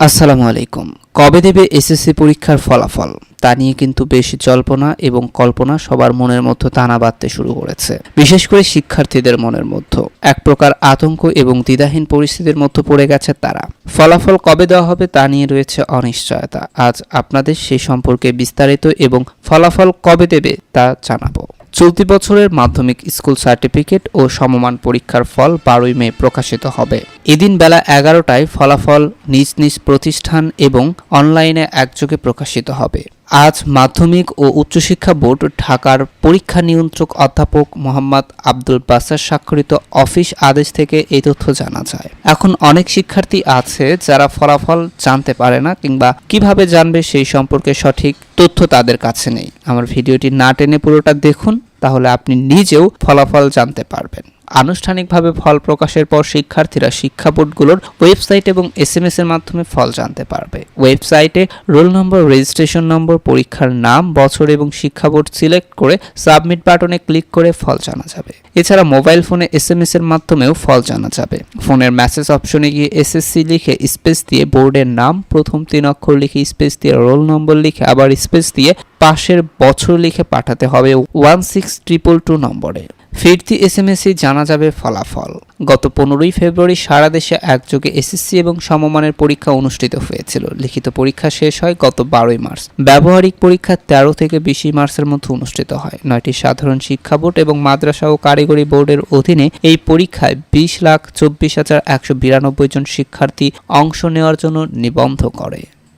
আসসালামু আলাইকুম। কবে দেবে এসএসসি পরীক্ষার ফলাফল? তা নিয়ে কিন্তু বেশ জল্পনা এবং কল্পনা সবার মনের মধ্যে টানা বাঁধতে শুরু করেছে। বিশেষ করে শিক্ষার্থীদের মনের মধ্যে। এক প্রকার আতঙ্ক এবং দ্বিধাহীন পরিস্থিতির মধ্যে পড়ে গেছে তারা। ফলাফল কবে দেওয়া হবে তা নিয়ে রয়েছে অনিশ্চয়তা। আজ আপনাদের সেই সম্পর্কে বিস্তারিত এবং ফলাফল কবে দেবে তা জানাব। চলতি বছরের মাধ্যমিক স্কুল সার্টিফিকেট ও সমমান পরীক্ষার ফল বারোই মে প্রকাশিত হবে। এদিন বেলা এগারোটায় ফলাফল নিজ নিজ প্রতিষ্ঠান এবং অনলাইনে একযোগে প্রকাশিত হবে। আজ মাধ্যমিক ও উচ্চশিক্ষা বোর্ড ঢাকার পরীক্ষা নিয়ন্ত্রক অধ্যাপক মোহাম্মদ আব্দুল বাসার স্বাক্ষরিত অফিস আদেশ থেকে এই তথ্য জানা যায়। এখন অনেক শিক্ষার্থী আছে যারা ফলাফল জানতে পারে না কিংবা কীভাবে জানবে সেই সম্পর্কে সঠিক তথ্য তাদের কাছে নেই। আমার ভিডিওটি না টেনে পুরোটা দেখুন, তাহলে আপনি নিজেও ফলাফল জানতে পারবেন। আনুষ্ঠানিকভাবে ফল প্রকাশের পর শিক্ষার্থীরা শিক্ষা বোর্ডগুলোর ওয়েবসাইট এবং এস এম এস এর মাধ্যমে ফল জানতে পারবে। ওয়েবসাইটে রোল নম্বর, রেজিস্ট্রেশন নম্বর, পরীক্ষার নাম, বছর এবং শিক্ষা বোর্ড সিলেক্ট করে সাবমিট বাটনে ক্লিক করে ফল জানা যাবে। এছাড়া মোবাইল ফোনে এস এম এস এর মাধ্যমেও ফল জানা যাবে। ফোনের মেসেজ অপশনে গিয়ে এসএসসি লিখে স্পেস দিয়ে বোর্ডের নাম, প্রথম তিন অক্ষর লিখে স্পেস দিয়ে রোল নম্বর লিখে আবার স্পেস দিয়ে পাশের বছর লিখে পাঠাতে হবে ওয়ান সিক্স ট্রিপল টু নম্বরে। ফিরতি এস এম এসে জানা যাবে ফলাফল। গত পনেরোই ফেব্রুয়ারি সারা দেশে একযোগে এসএসসি এবং সমমানের পরীক্ষা অনুষ্ঠিত হয়েছিল। লিখিত পরীক্ষা শেষ হয় গত বারোই মার্চ। ব্যবহারিক পরীক্ষা তেরো থেকে বিশই মার্চের মধ্যে অনুষ্ঠিত হয়। নয়টি সাধারণ শিক্ষা বোর্ড এবং মাদ্রাসা ও কারিগরি বোর্ডের অধীনে এই পরীক্ষায় বিশ লাখ চব্বিশ হাজার একশো বিরানব্বই জন শিক্ষার্থী অংশ নেওয়ার জন্য নিবন্ধ করে।